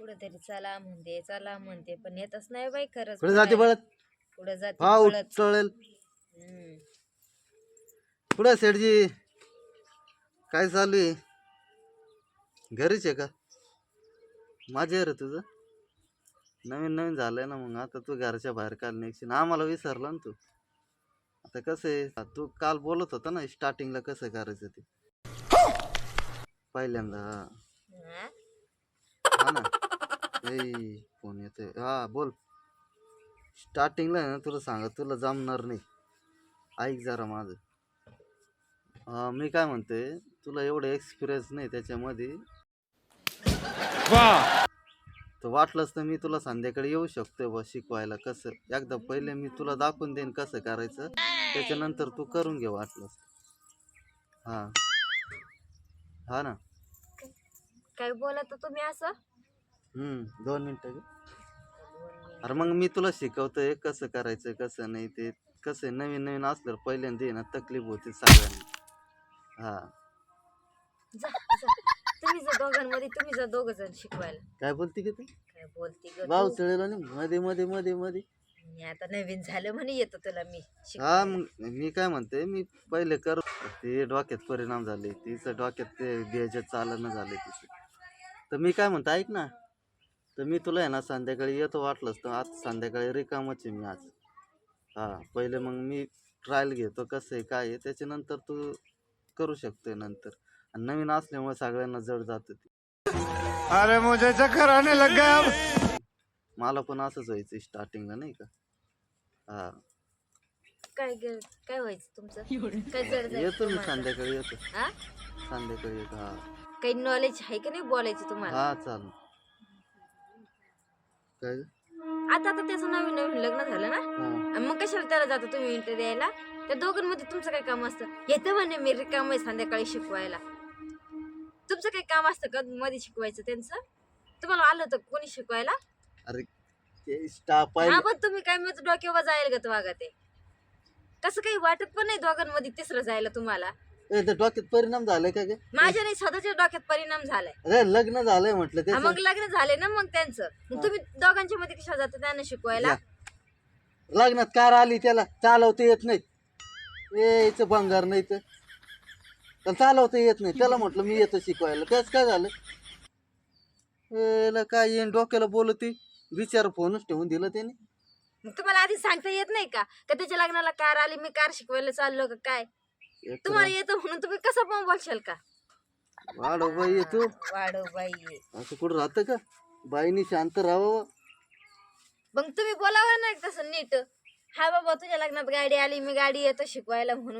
कुठेतरी चला म्हणते चला म्हणते पण येतच नाही बाई खरंच. कुठे जाते पुढे जाते हा पळत. चळेल. हम्म. कुठं सेठजी? काय चालू आहे? घरीच आहे का? माझे रे तुझं? नवीन नवीन झालंय ना मग. आता तू घरच्या बाहेर काल निघशील. आम्हाला विसरला ना तू. आता कसं आहे? तू काल बोलत होता ना स्टार्टिंगला कसं करायचं ते. पहिल्यांदा? हा ना. ए फोन येतोय? हा बोल. स्टार्टिंगला आहे ना तुला सांगा तुला जमणार नाही. ऐक जरा माझं. हा, मी काय म्हणते तुला एवढं एक्सपिरियन्स नाही त्याच्यामध्ये. तर वाटलंच तर मी तुला संध्याकाळी येऊ शकतोय बा शिकवायला कसं. एकदा पहिले मी तुला दाखवून देईन कसं करायचं. त्याच्यानंतर तू करून घे वाटलंस हा. हा ना. काय बोलत तुम्ही असं? हम्म दोन मिनिटं. अरे मग मी तुला शिकवतोय कसं करायचं कसं नाही ते. कसं नवीन नवीन असल्यावर पहिल्यांदा आहे ना तकलीफ होते सगळ्यांना. हा. जा जा. तुम्ही जर दोघांमध्ये तुम्ही जर दोघ जण शिकवायला. काय बोलती की तू? काय बोलते ग भाव तू? चढेल आणि मध्ये मध्ये मध्ये मध्ये मी आता नवीन झालं म्हणे येतो तुला मी हा. मग मी काय म्हणते मी पहिले कर. ते डोक्यात परिणाम झाले तिचं डोक्यात ते घ्यायचे चालना झाले तिचं. तर मी काय म्हणतो ऐक ना. तर मी तुला आहे ना संध्याकाळी येतो वाटलंच तर आज संध्याकाळी रिकामच आहे मी आज. हा पहिले मग मी ट्रायल घेतो कसं आहे काय आहे त्याच्यानंतर तू करू शकतोय नंतर. आणि नवीन असल्यामुळे सगळ्यांना जड जातं ते. अरे मुझे चक्कर आने लग गया अब. मला पण असंच व्हायचं स्टार्टिंगला नाही का? हा. काय ग- काय व्हायचं तुमचं? काय जड जायचं येतो मी? संध्याकाळी येतो. हा? संध्याकाळी येतो हा. काही नॉलेज आहे का नाही बोलायचं तुम्हाला? हा चाल काय? आता आता त्याचं नवीन नवीन लग्न झालं ना? हा. मग कशाला त्याला जाता तुम्ही इंटर द्यायला? त्या दोघांमध्ये तुमचं काय काम असतं? येतं म्हणे मी रिकाम आहे संध्याकाळी शिकवायला. तुमचं काही काम असतं का मध्ये शिकवायचं त्यांचं? तुम्हाला आलं होतं कोणी शिकवायला? अरे ते स्टाफ हा पाहिजे पण तुम्ही काय मी डोक्यावर जायला गत वागा ते? तसं काही वाटत पण नाही दोघांमध्ये तिसरं जायला तुम्हाला. ए, ते डोक्यात परिणाम झालाय का ग? माझ्या नाही स्वतःच्या डोक्यात परिणाम झालाय. अरे लग्न झालंय म्हटलं हा, त्याचं. मग लग्न झाले ना मग त्यांचं. मग तुम्ही दोघांच्या मध्ये कशा जाता त्यांना शिकवायला. लग्नात कार आली त्याला चालवता येत नाही ए याचं भंगार नाही तर त्याला चालवता येत नाही. त्याला म्हटलं मी येतो शिकवायला. त्याच काय झालं? ए, ला काय येईन डोक्याला बोलती? विचार फोनच ठेवून दिलं त्याने. मग तुम्हाला आधी सांगता येत नाही का? का त्याच्या लग्नाला कार आली मी कार शिकवायला चाललो का काय? तुम्हाला येतं म्हणून तुम्ही कसं पण बोलशाल का? वाढव बाई ये तू. वाढव बाई असं कुठं राहतं का? बाईनी शांत राहावं. मग तुम्ही बोलावं ना तसं नीट. हा बाबा तुझ्या लग्नात गाडी आली मी गाडी येतो शिकवायला म्हणून.